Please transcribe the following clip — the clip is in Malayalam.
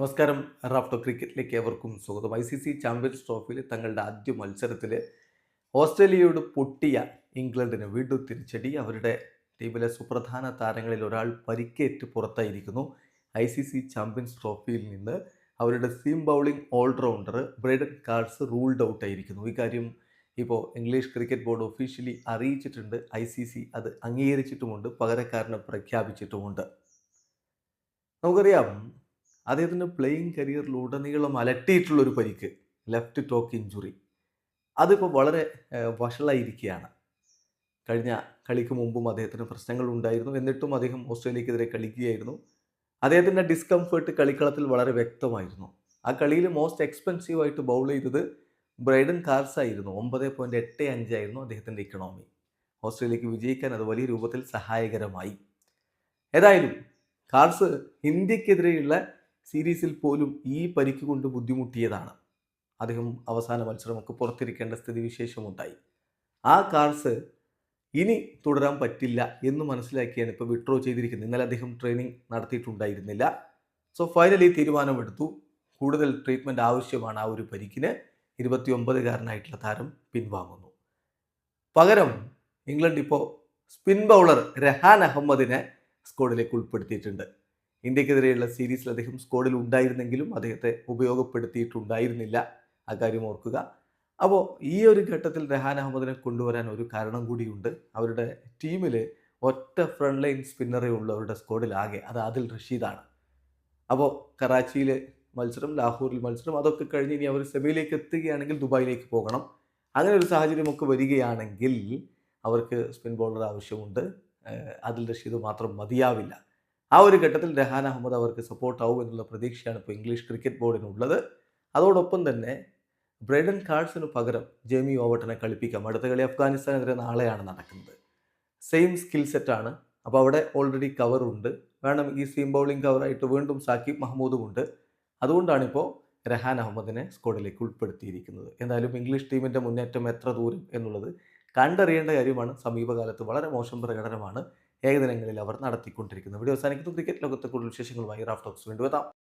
നമസ്കാരം. റാഫ്റ്റോ ക്രിക്കറ്റിലേക്ക് ഏവർക്കും സ്വാഗതം. ഐ സി സി ചാമ്പ്യൻസ് ട്രോഫിയിൽ തങ്ങളുടെ ആദ്യ മത്സരത്തിൽ ഓസ്ട്രേലിയയോട് പൊട്ടിയ ഇംഗ്ലണ്ടിന് വീണ്ടും തിരിച്ചടി. അവരുടെ ടീമിലെ സുപ്രധാന താരങ്ങളിൽ ഒരാൾ പരിക്കേറ്റ് പുറത്തായിരിക്കുന്നു. ഐ സി സി ചാമ്പ്യൻസ് ട്രോഫിയിൽ നിന്ന് അവരുടെ seam bowling allrounder Brydon Carse ruled out ആയിരിക്കുന്നു. ഇക്കാര്യം കാര്യം ഇപ്പോൾ ഇംഗ്ലീഷ് ക്രിക്കറ്റ് ബോർഡ് ഒഫീഷ്യലി അറിയിച്ചിട്ടുണ്ട്. ഐ സി സി അത് അംഗീകരിച്ചിട്ടുമുണ്ട്. പകരക്കാരനെ പ്രഖ്യാപിച്ചിട്ടുമുണ്ട്. നമുക്കറിയാം അദ്ദേഹത്തിന്റെ പ്ലേയിങ് കരിയറിലുടനീളം അലട്ടിയിട്ടുള്ളൊരു പരിക്ക് ലെഫ്റ്റ് ടോക്ക് ഇഞ്ചുറി അതിപ്പോൾ വളരെ വഷളായിരിക്കുകയാണ് കഴിഞ്ഞ കളിക്ക് മുമ്പും അദ്ദേഹത്തിന് പ്രശ്നങ്ങൾ ഉണ്ടായിരുന്നു. എന്നിട്ടും അദ്ദേഹം ഓസ്ട്രേലിയക്കെതിരെ കളിക്കുകയായിരുന്നു. അദ്ദേഹത്തിന്റെ ഡിസ്കംഫേർട്ട് കളിക്കളത്തിൽ വളരെ വ്യക്തമായിരുന്നു. ആ കളിയിൽ മോസ്റ്റ് എക്സ്പെൻസീവ് ആയിട്ട് ബൗൾ ചെയ്തത് ബ്രൈഡൻ കാർസ് ആയിരുന്നു. ഒമ്പത് പോയിന്റ് എട്ട് അഞ്ചായിരുന്നു അദ്ദേഹത്തിന്റെ ഇക്കണോമി ഓസ്ട്രേലിയക്ക് വിജയിക്കാൻ അത് വലിയ രൂപത്തിൽ സഹായകരമായി. ഏതായാലും കാർസ് ഇന്ത്യക്കെതിരെയുള്ള സീരീസിൽ പോലും ഈ പരിക്ക് കൊണ്ട് ബുദ്ധിമുട്ടിയതാണ്. അദ്ദേഹം അവസാന മത്സരമൊക്കെ പുറത്തിരിക്കേണ്ട സ്ഥിതിവിശേഷമുണ്ടായി. ആ കാർസ് ഇനി തുടരാൻ പറ്റില്ല എന്ന് മനസ്സിലാക്കിയാണ് ഇപ്പോൾ വിഡ്രോ ചെയ്തിരിക്കുന്നത്. ഇന്നലെ അദ്ദേഹം ട്രെയിനിങ് നടത്തിയിട്ടുണ്ടായിരുന്നില്ല. സോ ഫൈനലി തീരുമാനമെടുത്തു. കൂടുതൽ ട്രീറ്റ്മെന്റ് ആവശ്യമാണ് ആ ഒരു പരിക്കിന്. ഇരുപത്തിയൊമ്പതുകാരനായിട്ടുള്ള താരം പിൻവാങ്ങുന്നു. പകരം ഇംഗ്ലണ്ട് ഇപ്പോൾ സ്പിൻ ബൗളർ രഹാൻ അഹമ്മദിനെ സ്ക്വാഡിലേക്ക് ഉൾപ്പെടുത്തിയിട്ടുണ്ട്. ഇന്ത്യക്കെതിരെയുള്ള സീരീസിൽ അദ്ദേഹം സ്കോഡിൽ ഉണ്ടായിരുന്നെങ്കിലും അദ്ദേഹത്തെ ഉപയോഗപ്പെടുത്തിയിട്ടുണ്ടായിരുന്നില്ല. ആ കാര്യം ഓർക്കുക. അപ്പോൾ ഈ ഒരു ഘട്ടത്തിൽ രഹാൻ അഹമ്മദിനെ കൊണ്ടുവരാൻ ഒരു കാരണം കൂടിയുണ്ട്. അവരുടെ ടീമിൽ ഒറ്റ ഫ്രണ്ട് ലൈൻ സ്പിന്നറേ ഉള്ളൂ അവരുടെ സ്കോഡിലാകെ അത് ആദിൽ റഷീദാണ്. അപ്പോൾ കറാച്ചിയിൽ മത്സരം ലാഹോറിൽ മത്സരം അതൊക്കെ കഴിഞ്ഞ് ഇനി അവർ സെമിയിലേക്ക് എത്തുകയാണെങ്കിൽ ദുബായിലേക്ക് പോകണം. അങ്ങനെ ഒരു സാഹചര്യമൊക്കെ വരികയാണെങ്കിൽ അവർക്ക് സ്പിൻ ബോളർ ആവശ്യമുണ്ട്. അതിൽ റഷീദ് മാത്രം മതിയാവില്ല. ആ ഒരു ഘട്ടത്തിൽ രഹാൻ അഹമ്മദ് അവർക്ക് സപ്പോർട്ടാവും എന്നുള്ള പ്രതീക്ഷയാണ് ഇപ്പോൾ ഇംഗ്ലീഷ് ക്രിക്കറ്റ് ബോർഡിനുള്ളത് അതോടൊപ്പം തന്നെ ബ്രൈഡൻ കാർഡ്സിന് പകരം ജെമി ഓവട്ടനെ കളിപ്പിക്കാം. അടുത്ത കളി അഫ്ഗാനിസ്ഥാനെതിരെ നാളെയാണ് നടക്കുന്നത്. സെയിം സ്കിൽ സെറ്റാണ് അപ്പോൾ അവിടെ ഓൾറെഡി കവറുണ്ട് വേണം ഈ സീം ബൗളിംഗ് കവറായിട്ട് വീണ്ടും സാക്കിബ് മഹമ്മൂദും ഉണ്ട്. അതുകൊണ്ടാണിപ്പോൾ രഹാൻ അഹമ്മദിനെ സ്ക്വാഡിലേക്ക് ഉൾപ്പെടുത്തിയിരിക്കുന്നത്. എന്തായാലും ഇംഗ്ലീഷ് ടീമിന്റെ മുന്നേറ്റം എത്ര ദൂരം എന്നുള്ളത് കണ്ടറിയേണ്ട കാര്യമാണ്. സമീപകാലത്ത് വളരെ മോശം പ്രകടനമാണ്. ഏകദിനങ്ങളിൽ അവർ നടത്തിക്കൊണ്ടിരിക്കുന്നത് വീഡിയോ അവസാനിക്കുന്നു. ക്രിക്കറ്റ് ലോകത്തെ കൂടുതൽ വിശേഷങ്ങളുമായി റാഫ് ടോക്സ് വീണ്ടും എത്താം.